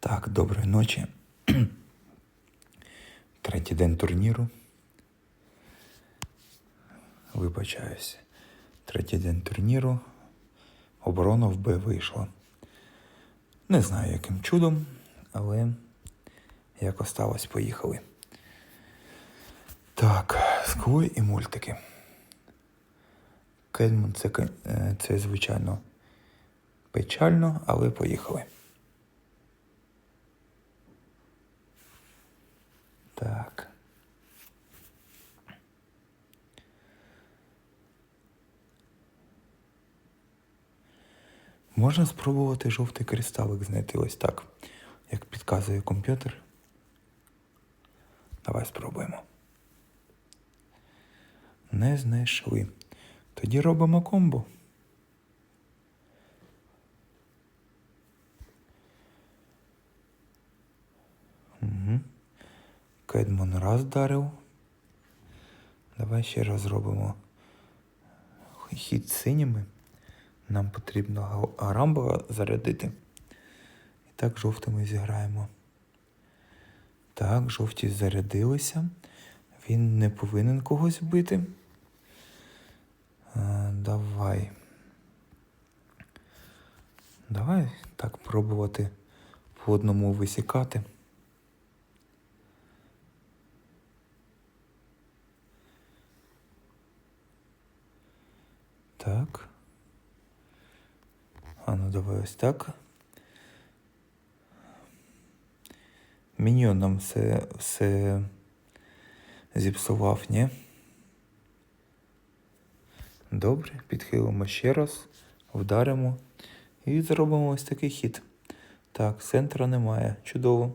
Так, доброї ночі. Третій день турніру. Вибачаюсь. Третій день турніру. Оборона в Б вийшла. Не знаю, яким чудом, але як осталось, поїхали. Так, сквой і мультики. Кедмон це, е, це звичайно печально, але поїхали. Так. Можна спробувати жовтий кристалик знайти ось так, як підказує комп'ютер. Давай спробуємо. Не знайшли. Тоді робимо комбо. Кедмон раз вдарив. Давай ще раз зробимо хід синіми. Нам потрібно Арамбова зарядити. І так жовтими зіграємо. Так, жовті зарядилися. Він не повинен когось вбити. А, давай. Давай так пробувати по одному висікати. Так. А ну давай ось так. Міньйон нам все, все зіпсував, ні? Добре, підхилимо ще раз, вдаримо і зробимо ось такий хід. Так, центра немає. Чудово.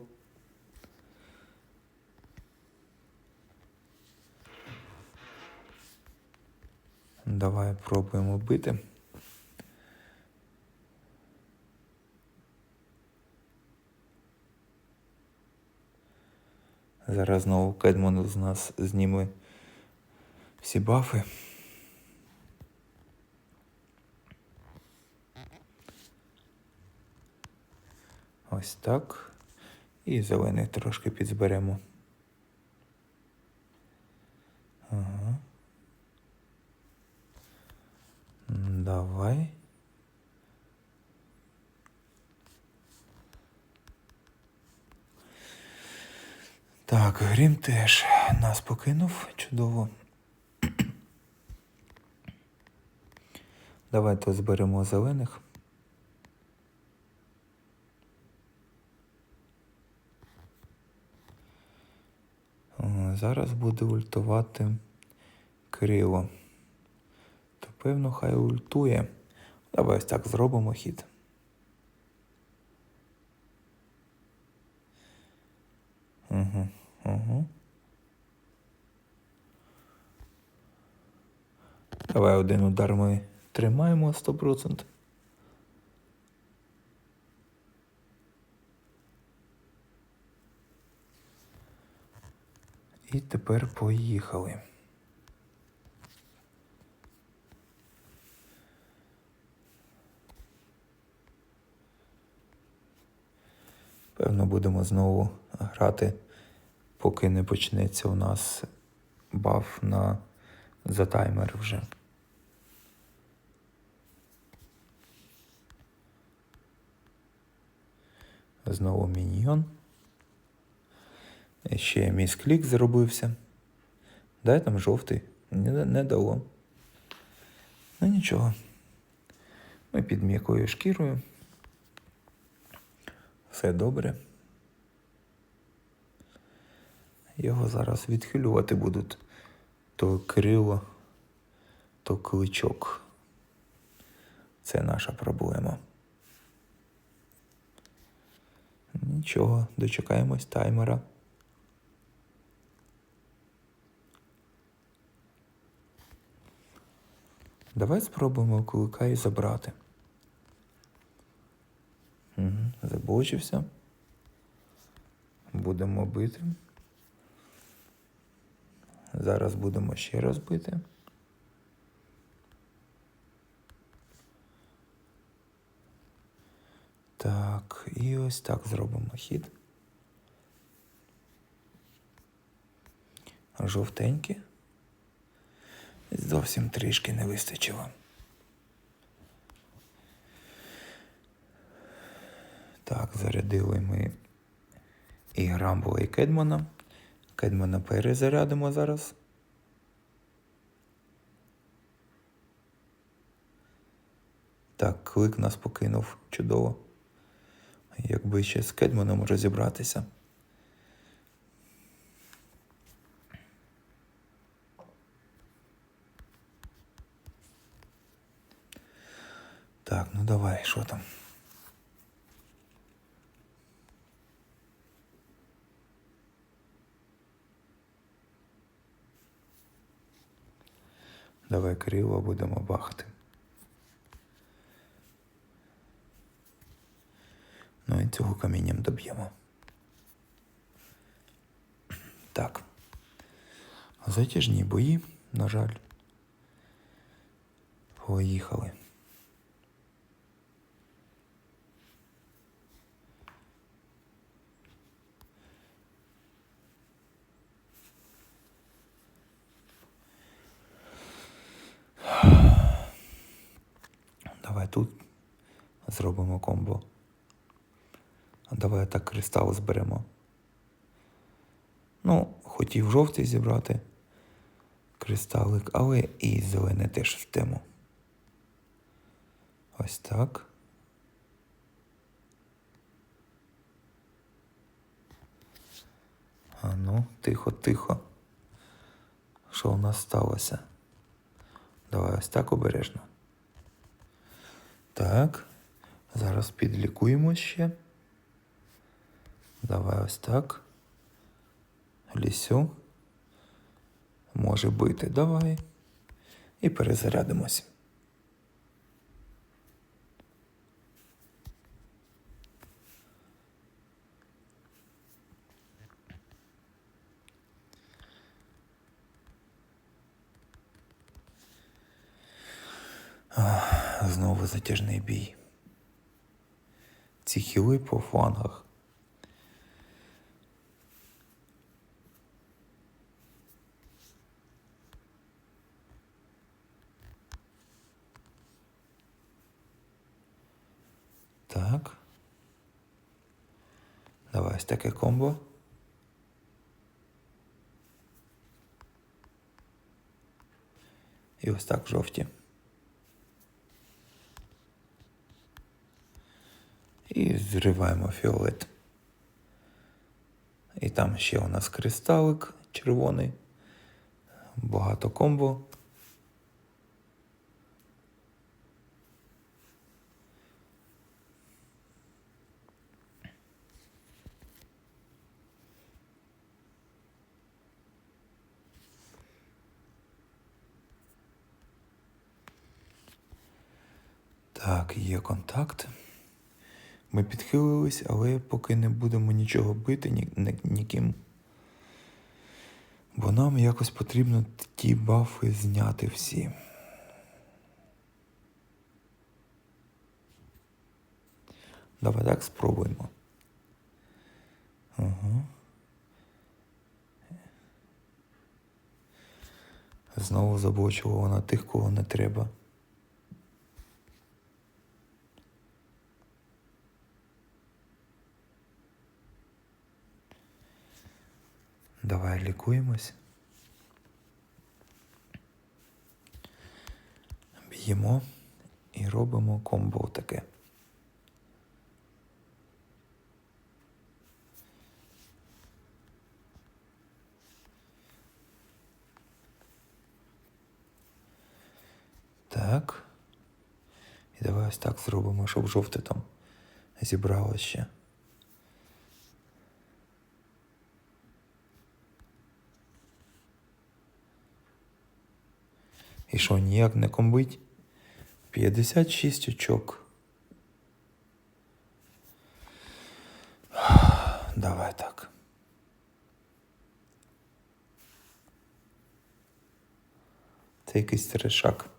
Давай пробуємо бити. Зараз знову Кедмон з нас зніме всі бафи. Ось так. І зелений трошки підзберемо. Ага. М, Давай. Так, Грім теж нас покинув. Чудово. Давайте зберемо зелених. Зараз буде ультувати Крило. То певно хай ультує. Давай ось так зробимо хід. Угу, угу. Давай один удар ми тримаємо 100%. І тепер поїхали. Певно, будемо знову грати, поки не почнеться у нас баф на за таймер вже. Знову міньйон. Ще міс клік зробився. Дай там жовтий. Не, не дало. Ну нічого. Ми під м'якою шкірою. Все добре. Його зараз відхилювати будуть то крило, то кличок. Це наша проблема. Нічого, дочекаємось таймера. Давай спробуємо кулика і забрати. Угу, заблочився. Будемо бити. Зараз будемо ще раз бити. Так, і ось так зробимо хід. Жовтенькі. Зовсім трішки не вистачило. Так, зарядили ми і Грамбола, і Кедмана. Кедмана перезарядимо зараз. Так, клик нас покинув чудово. Якби ще з Кедманом розібратися. Так, ну давай, що там? Давай криво будемо бахати. Ну і цього камінням доб'ємо. Так. Затяжні бої, на жаль. Поїхали. Давай тут зробимо комбо. А давай так кристал зберемо. Ну, хотів жовтий зібрати кристалик, але і зелений теж в тему. Ось так. А ну, тихо, тихо. Що у нас сталося? Давай ось так обережно. Так. Зараз підлікуємо ще. Давай ось так. Лісю. Може бити. Давай. І перезарядимось. Знову затяжний бій. Ці по флангах. Так. Давай ось таке комбо. І ось так жовті. І зриваємо фіолет. І там ще у нас кристалик червоний. Багато комбо. Так, є контакт. Ми підхилились, але поки не будемо нічого бити ні, ні, ніким. Бо нам якось потрібно ті бафи зняти всі. Давай так спробуємо. Угу. Знову заблочувала на тих, кого не треба. Давай. Б'ємо і робимо комбо таке. Так. І давай ось так зробимо, щоб жовте там зібралося ще. І що, ніяк не комбить? 56 очок. Давай так. Це якийсь трешак.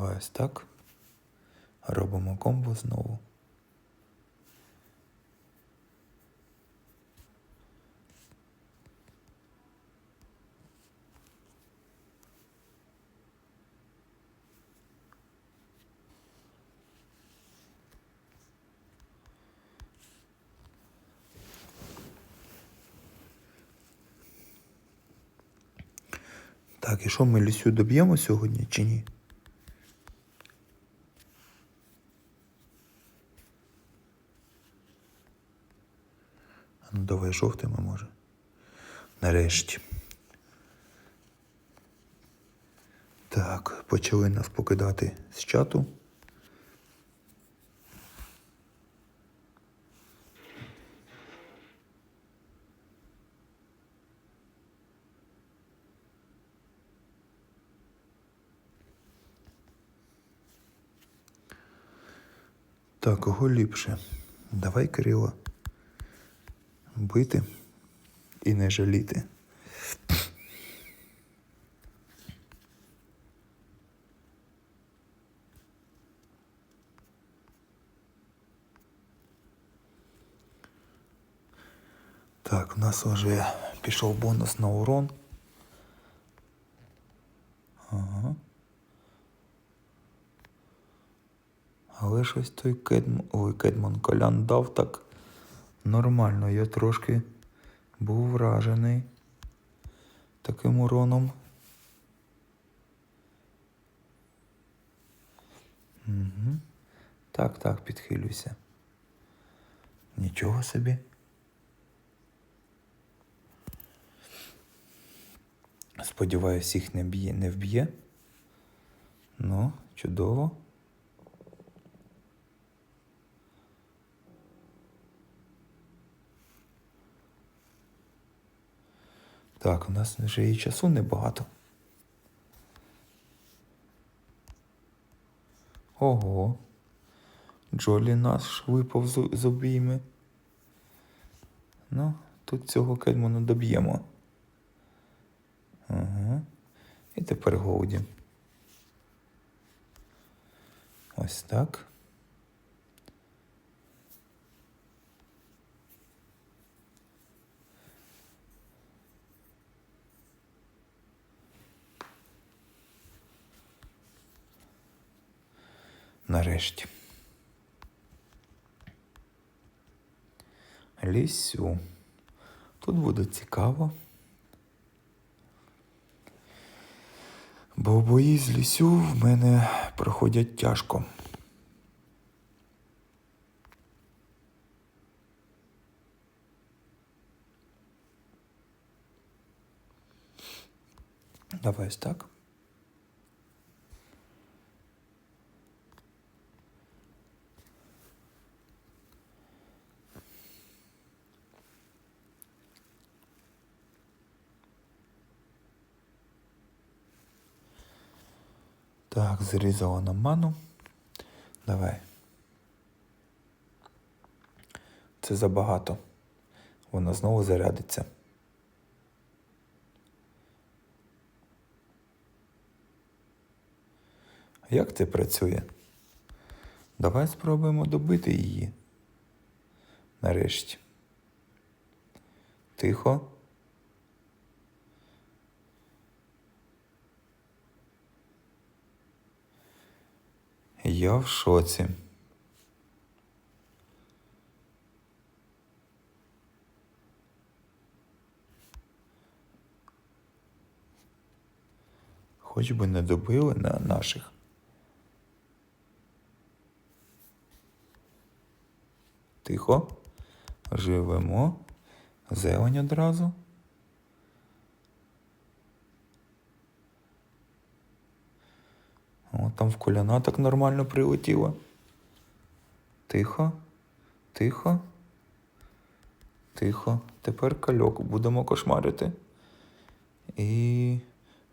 Давай ось так. Робимо комбо знову. Так, і що ми лісю доб'ємо сьогодні чи ні? А Ну, давай жовтими може. Нарешті. Так, почали нас покидати з чату. Так, кого ліпше? Давай, Кирило. Бити і не жаліти. Так, у нас вже пішов бонус на урон. Ага. Але щось той Кедмон, ой, Кедмон Колян дав так нормально. Я трошки був вражений таким уроном. Угу. Так, так, підхилюйся. Нічого собі. Сподіваюсь, їх не б'є, не вб'є. Ну, чудово. Так, у нас вже і часу небагато. Ого. Джолі наш випав з, обійми. Ну, тут цього Кедмана доб'ємо. Ага. І тепер Гоуді. Ось так. Нарешті. Лісю. Тут буде цікаво. Бо бої з лісю в мене проходять тяжко. Давай ось так. Так, зарізала нам ману. Давай. Це забагато. Вона знову зарядиться. Як це працює? Давай спробуємо добити її. Нарешті. Тихо. Я в шоці. Хоч би не добили на наших. Тихо. Живемо. Зелень одразу. О, там в коляна так нормально прилетіло. Тихо, тихо, тихо. Тепер кальок будемо кошмарити. І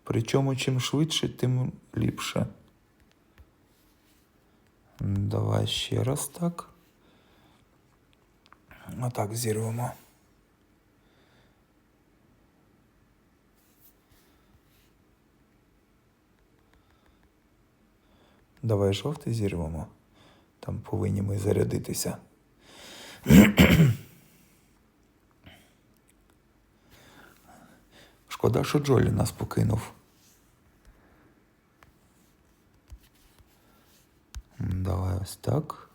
причому чим швидше, тим ліпше. Давай ще раз так. Отак зірвемо. Давай жовтий зірвемо. Там повинні ми зарядитися. Шкода, що Джолі нас покинув. Давай ось так.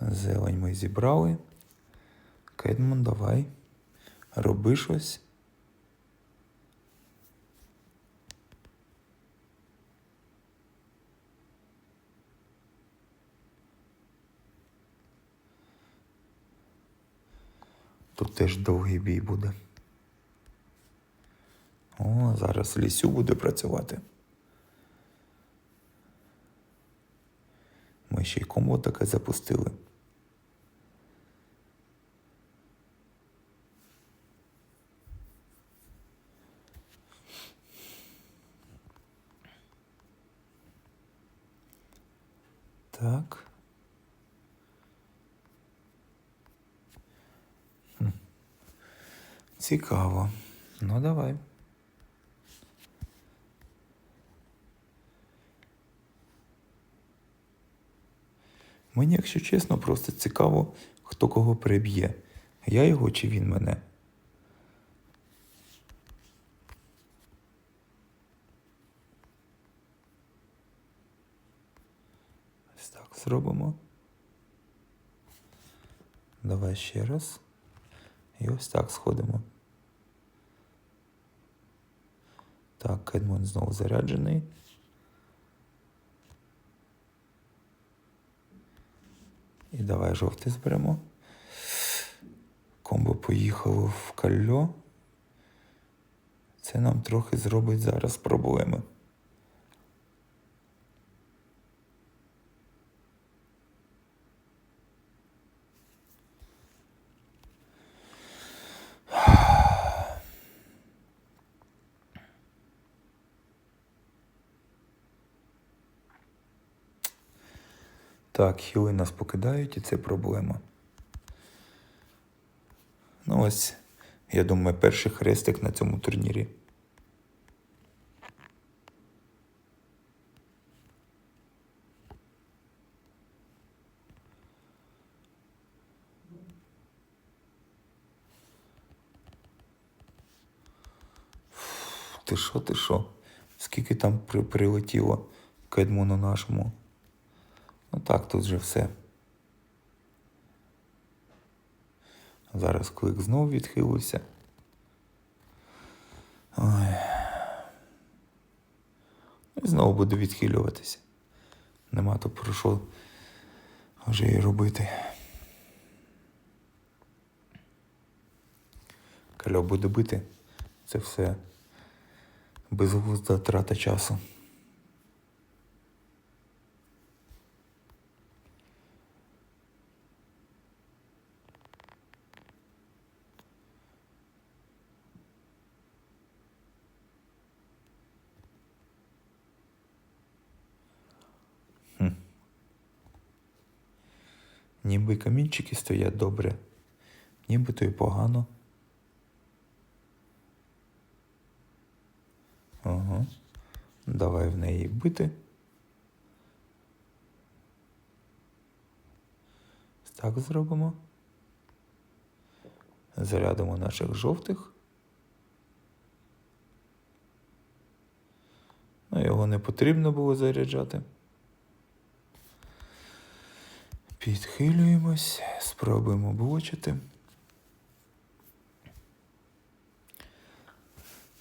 Зелень ми зібрали. Кедмон, давай. Роби щось. Тут теж довгий бій буде. О, зараз лісю буде працювати. Ми ще й комбо таке запустили. Так. Цікаво. Ну, давай. Мені, якщо чесно, просто цікаво, хто кого переб'є. Я його чи він мене. Ось так зробимо. Давай ще раз. І ось так сходимо. Так, Кедмон знову заряджений. І давай жовтий зберемо. Комбо поїхало в кальо. Це нам трохи зробить зараз проблеми. Так, хіли нас покидають, і це проблема. Ну ось, я думаю, перший хрестик на цьому турнірі. Ти що, ти що? Скільки там при- прилетіло к Едмону нашому? Ну так, тут же все. Зараз клик знов відхилився. Ой. І знову буду відхилюватися. Нема то про що вже і робити. Кальо буде бити. Це все безглузда трата часу. Ніби камінчики стоять добре, ніби то й погано. Ага. Давай в неї бити. Так зробимо. Зарядимо наших жовтих. Ну, його не потрібно було заряджати. Підхилюємось, спробуємо блочити.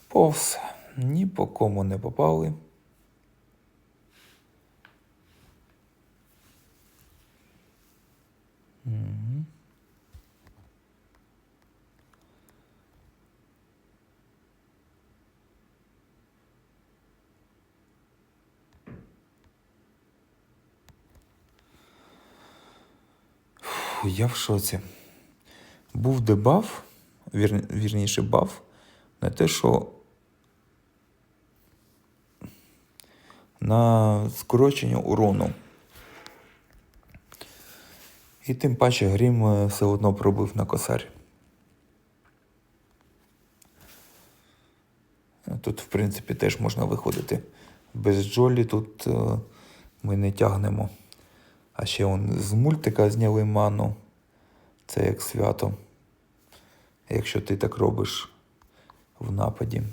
Повз ні по кому не попали. Фу, Я в шоці. Був дебаф, вір, вірніше баф, на те, що на скорочення урону. І тим паче грім е, все одно пробив на косарь. Тут, в принципі, теж можна виходити. Без Джолі тут е, ми не тягнемо. А ще он з мультика зняли ману. Це як свято. Якщо ти так робиш в нападі.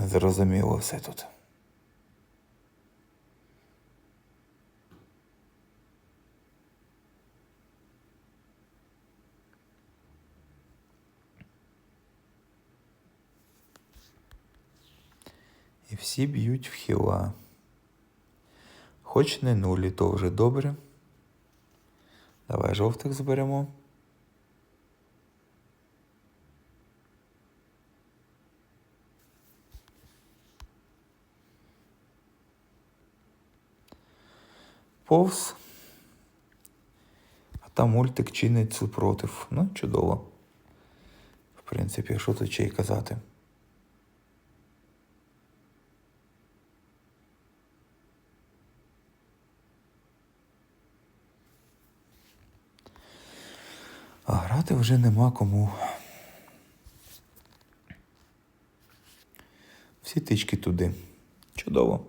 Зрозуміло все тут. І всі б'ють в хіла. Хоч не нулі, то вже добре. Давай жовтих зберемо. Повз. А там мультик чинить супротив. Ну, чудово. В принципі, що тут ще й казати. А грати вже нема кому. Всі тички туди. Чудово.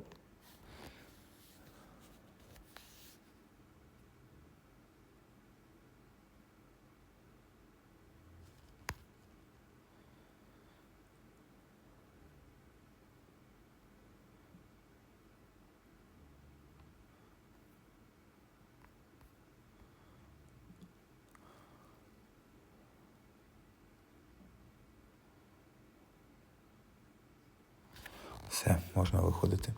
Все, можна виходити.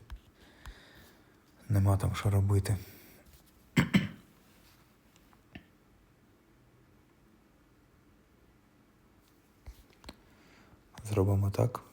Нема там що робити. Зробимо так.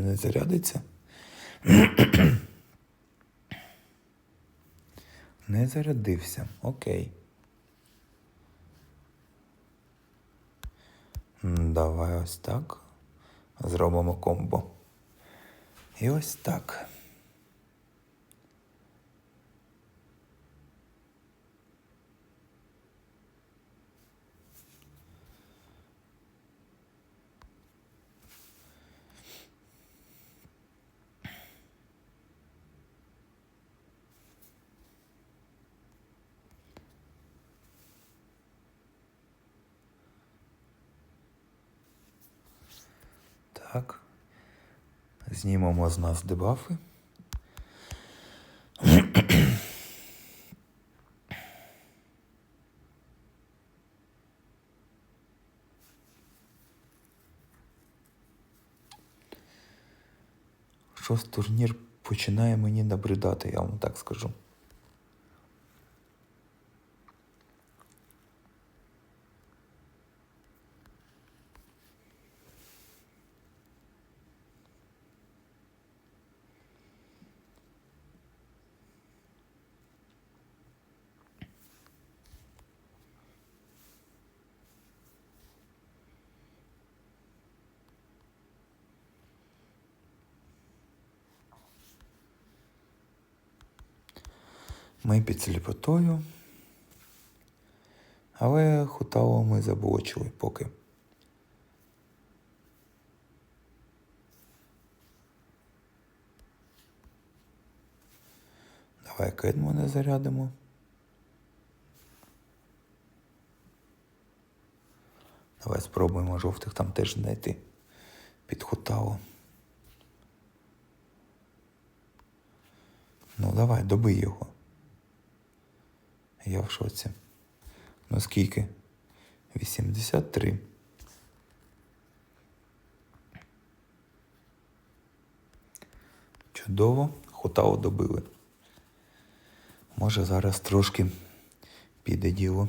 Же не зарядиться. не зарядився. Окей. Давай ось так. Зробимо комбо. І ось так. Так. Знімемо з нас дебафи. Щось турнір починає мені набридати, я вам так скажу. Ми під сліпотою. Але Хутао ми заблочили поки. Давай кедмони зарядимо. Давай спробуємо жовтих там теж знайти під Хутао. Ну, давай, добий його. Я в шоці. Ну скільки? 83. Чудово, Хотао добили. Може зараз трошки піде діло.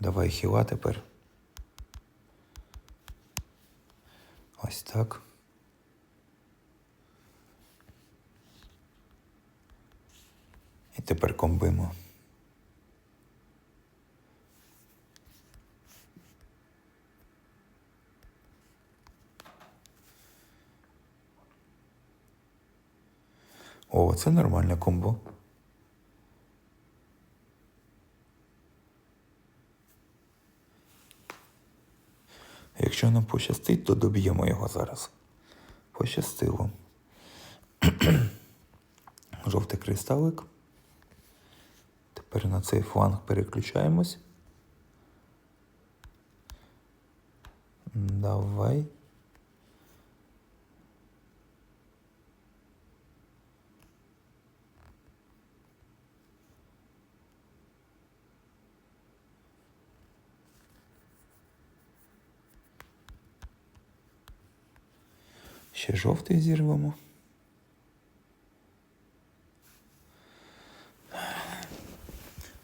Давай хіла тепер. Ось так. І тепер комбимо. О, це нормальне комбо. Якщо нам пощастить, то доб'ємо його зараз. Пощастило. Жовтий кристалик. Тепер на цей фланг переключаємось. Давай. Ще жовтий зірвемо.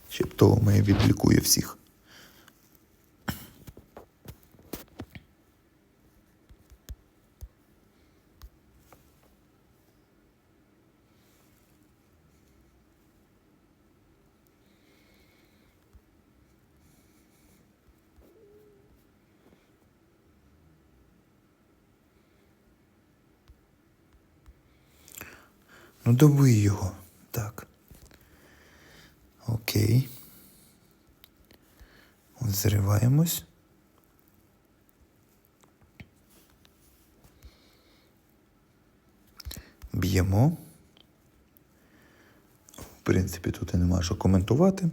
Ще ми відлікує всіх. Ну, добий його. Так. Окей. Зриваємось. Б'ємо. В принципі, тут і нема що коментувати.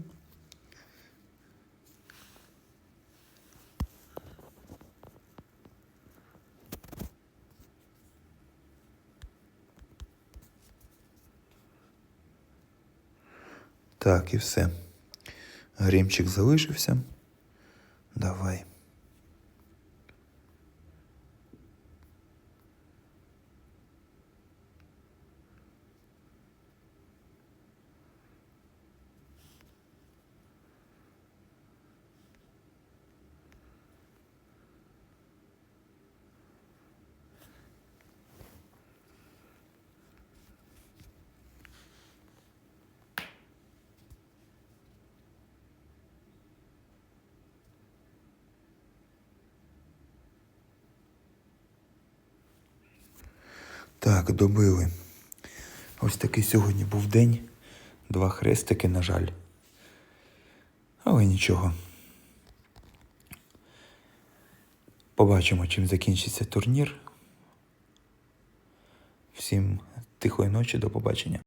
Так, і все. Грімчик залишився. Давай. Так, добили. Ось такий сьогодні був день. Два хрестики, на жаль. Але нічого. Побачимо, чим закінчиться турнір. Всім тихої ночі, до побачення.